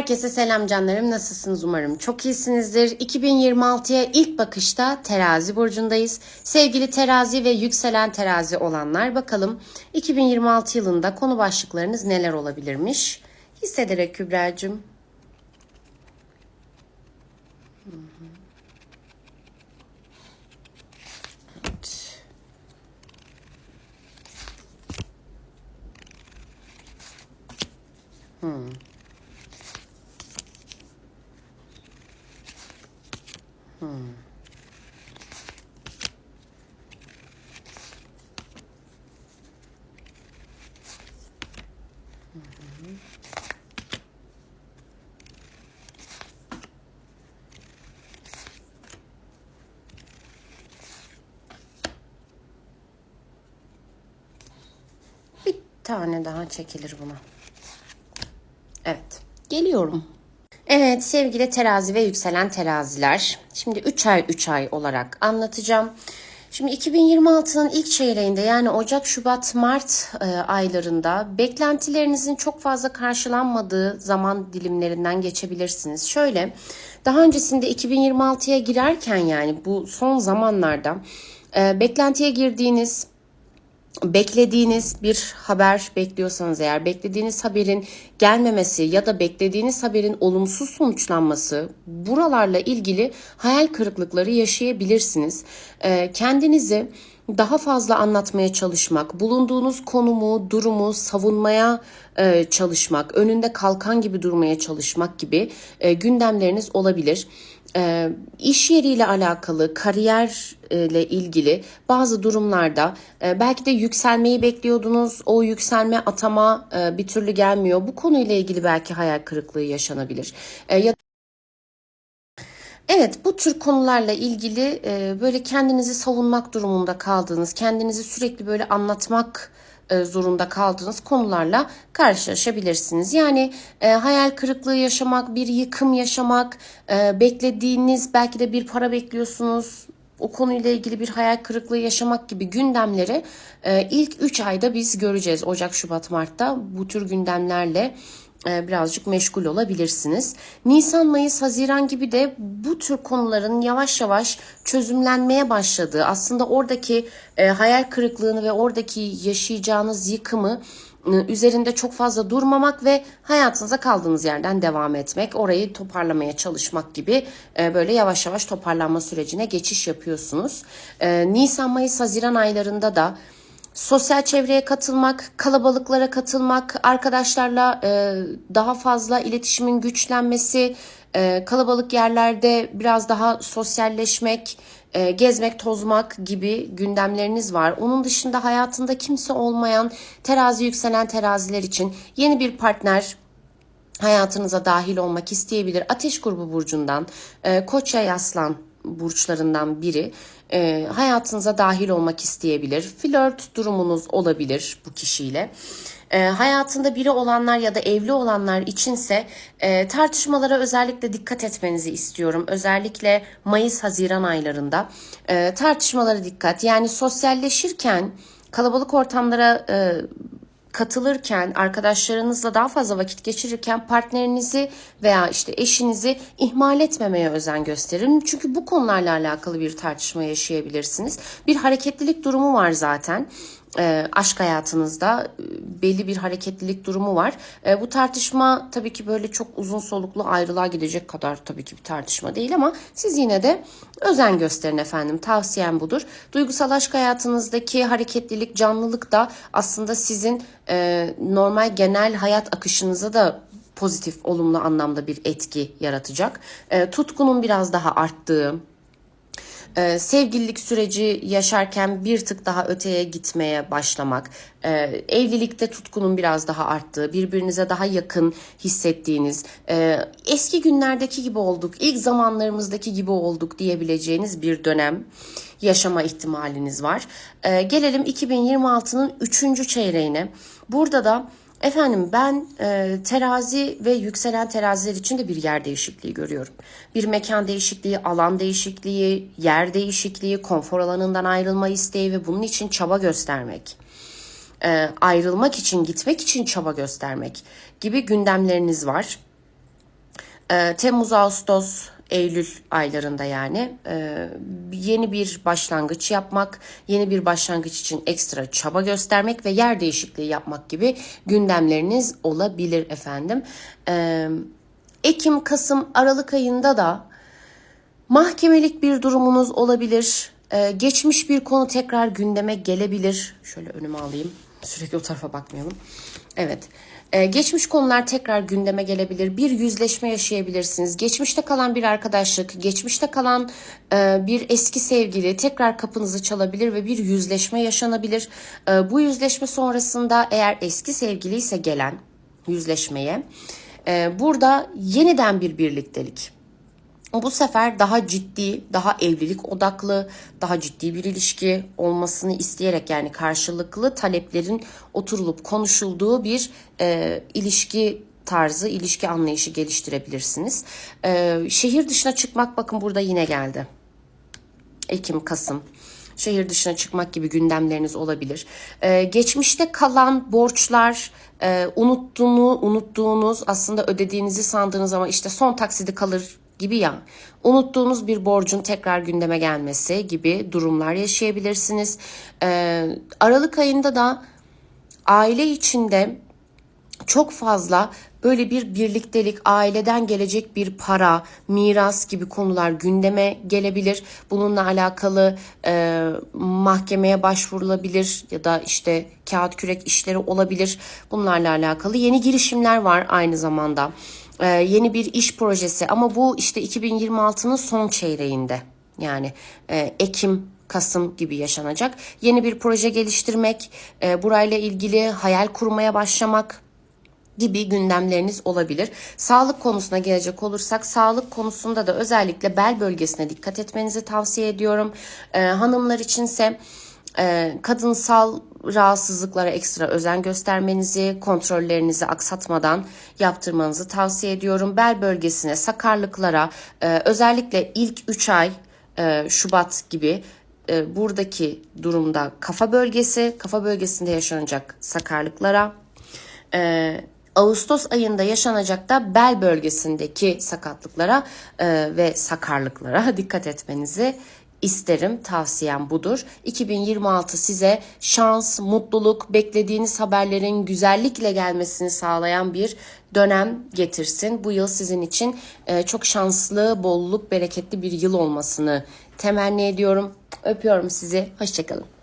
Herkese selam canlarım. Nasılsınız umarım? Çok iyisinizdir. 2026'ya ilk bakışta terazi burcundayız. Sevgili terazi ve yükselen terazi olanlar bakalım 2026 yılında konu başlıklarınız neler olabilirmiş? Hissederek Kübra'cığım. Hmm. Bir tane daha çekilir buna. Evet. Geliyorum. Evet sevgili terazi ve yükselen teraziler. Şimdi 3 ay 3 ay olarak anlatacağım. Şimdi 2026'nın ilk çeyreğinde yani Ocak, Şubat, Mart e, aylarında beklentilerinizin çok fazla karşılanmadığı zaman dilimlerinden geçebilirsiniz. Şöyle daha öncesinde 2026'ya girerken yani bu son zamanlarda e, beklentiye girdiğiniz beklediğiniz bir haber bekliyorsanız eğer beklediğiniz haberin gelmemesi ya da beklediğiniz haberin olumsuz sonuçlanması buralarla ilgili hayal kırıklıkları yaşayabilirsiniz. Kendinizi daha fazla anlatmaya çalışmak, bulunduğunuz konumu, durumu savunmaya e, çalışmak, önünde kalkan gibi durmaya çalışmak gibi e, gündemleriniz olabilir. E, iş yeriyle alakalı, kariyerle ilgili bazı durumlarda e, belki de yükselmeyi bekliyordunuz. O yükselme atama e, bir türlü gelmiyor. Bu konuyla ilgili belki hayal kırıklığı yaşanabilir. E, ya Evet bu tür konularla ilgili e, böyle kendinizi savunmak durumunda kaldığınız, kendinizi sürekli böyle anlatmak e, zorunda kaldığınız konularla karşılaşabilirsiniz. Yani e, hayal kırıklığı yaşamak, bir yıkım yaşamak, e, beklediğiniz belki de bir para bekliyorsunuz, o konuyla ilgili bir hayal kırıklığı yaşamak gibi gündemleri e, ilk 3 ayda biz göreceğiz. Ocak, Şubat, Mart'ta bu tür gündemlerle birazcık meşgul olabilirsiniz. Nisan, Mayıs, Haziran gibi de bu tür konuların yavaş yavaş çözümlenmeye başladığı, aslında oradaki e, hayal kırıklığını ve oradaki yaşayacağınız yıkımı e, üzerinde çok fazla durmamak ve hayatınıza kaldığınız yerden devam etmek, orayı toparlamaya çalışmak gibi böyle yavaş yavaş toparlanma sürecine geçiş yapıyorsunuz. Nisan, Mayıs, Haziran aylarında da sosyal çevreye katılmak, kalabalıklara katılmak, arkadaşlarla e, daha fazla iletişimin güçlenmesi, e, kalabalık yerlerde biraz daha sosyalleşmek, e, gezmek, tozmak gibi gündemleriniz var. Onun dışında hayatında kimse olmayan terazi yükselen teraziler için yeni bir partner hayatınıza dahil olmak isteyebilir. Ateş grubu burcundan, e, Koç yay aslan burçlarından biri e, hayatınıza dahil olmak isteyebilir. Flört durumunuz olabilir bu kişiyle. E, hayatında biri olanlar ya da evli olanlar içinse e, tartışmalara özellikle dikkat etmenizi istiyorum. Özellikle Mayıs-Haziran aylarında e, tartışmalara dikkat. Yani sosyalleşirken kalabalık ortamlara e, katılırken, arkadaşlarınızla daha fazla vakit geçirirken partnerinizi veya işte eşinizi ihmal etmemeye özen gösterin. Çünkü bu konularla alakalı bir tartışma yaşayabilirsiniz. Bir hareketlilik durumu var zaten e, aşk hayatınızda e, belli bir hareketlilik durumu var. E, bu tartışma tabii ki böyle çok uzun soluklu ayrılığa gidecek kadar tabii ki bir tartışma değil ama siz yine de özen gösterin efendim. Tavsiyem budur. Duygusal aşk hayatınızdaki hareketlilik, canlılık da aslında sizin e, normal genel hayat akışınıza da pozitif, olumlu anlamda bir etki yaratacak. E, tutkunun biraz daha arttığı, ee, sevgililik süreci yaşarken bir tık daha öteye gitmeye başlamak, e, evlilikte tutkunun biraz daha arttığı, birbirinize daha yakın hissettiğiniz, e, eski günlerdeki gibi olduk, ilk zamanlarımızdaki gibi olduk diyebileceğiniz bir dönem yaşama ihtimaliniz var. E, gelelim 2026'nın 3. çeyreğine. Burada da Efendim ben e, terazi ve yükselen teraziler için de bir yer değişikliği görüyorum. Bir mekan değişikliği, alan değişikliği, yer değişikliği, konfor alanından ayrılma isteği ve bunun için çaba göstermek. E, ayrılmak için, gitmek için çaba göstermek gibi gündemleriniz var. Ee, Temmuz, Ağustos, Eylül aylarında yani e, yeni bir başlangıç yapmak, yeni bir başlangıç için ekstra çaba göstermek ve yer değişikliği yapmak gibi gündemleriniz olabilir efendim. Ee, Ekim, Kasım, Aralık ayında da mahkemelik bir durumunuz olabilir. Ee, geçmiş bir konu tekrar gündeme gelebilir. Şöyle önüme alayım. Sürekli o tarafa bakmayalım. Evet. Ee, geçmiş konular tekrar gündeme gelebilir. Bir yüzleşme yaşayabilirsiniz. Geçmişte kalan bir arkadaşlık, geçmişte kalan e, bir eski sevgili tekrar kapınızı çalabilir ve bir yüzleşme yaşanabilir. Ee, bu yüzleşme sonrasında eğer eski sevgili ise gelen yüzleşmeye e, burada yeniden bir birliktelik bu sefer daha ciddi, daha evlilik odaklı, daha ciddi bir ilişki olmasını isteyerek yani karşılıklı taleplerin oturulup konuşulduğu bir e, ilişki tarzı, ilişki anlayışı geliştirebilirsiniz. E, şehir dışına çıkmak bakın burada yine geldi. Ekim, Kasım şehir dışına çıkmak gibi gündemleriniz olabilir. Ee, geçmişte kalan borçlar, e, unuttuğunu, unuttuğunuz aslında ödediğinizi sandığınız ama işte son taksidi kalır gibi ya. Unuttuğunuz bir borcun tekrar gündeme gelmesi gibi durumlar yaşayabilirsiniz. Ee, Aralık ayında da aile içinde çok fazla böyle bir birliktelik, aileden gelecek bir para, miras gibi konular gündeme gelebilir. Bununla alakalı e, mahkemeye başvurulabilir ya da işte kağıt kürek işleri olabilir. Bunlarla alakalı yeni girişimler var aynı zamanda. E, yeni bir iş projesi ama bu işte 2026'nın son çeyreğinde. Yani e, Ekim Kasım gibi yaşanacak. Yeni bir proje geliştirmek, e, burayla ilgili hayal kurmaya başlamak, gibi gündemleriniz olabilir. Sağlık konusuna gelecek olursak sağlık konusunda da özellikle bel bölgesine dikkat etmenizi tavsiye ediyorum. Ee, hanımlar içinse e, kadınsal rahatsızlıklara ekstra özen göstermenizi, kontrollerinizi aksatmadan yaptırmanızı tavsiye ediyorum. Bel bölgesine, sakarlıklara e, özellikle ilk 3 ay e, Şubat gibi e, buradaki durumda kafa bölgesi, kafa bölgesinde yaşanacak sakarlıklara, e, Ağustos ayında yaşanacak da bel bölgesindeki sakatlıklara e, ve sakarlıklara dikkat etmenizi isterim. Tavsiyem budur. 2026 size şans, mutluluk, beklediğiniz haberlerin güzellikle gelmesini sağlayan bir dönem getirsin. Bu yıl sizin için e, çok şanslı, bolluk, bereketli bir yıl olmasını temenni ediyorum. Öpüyorum sizi. Hoşçakalın.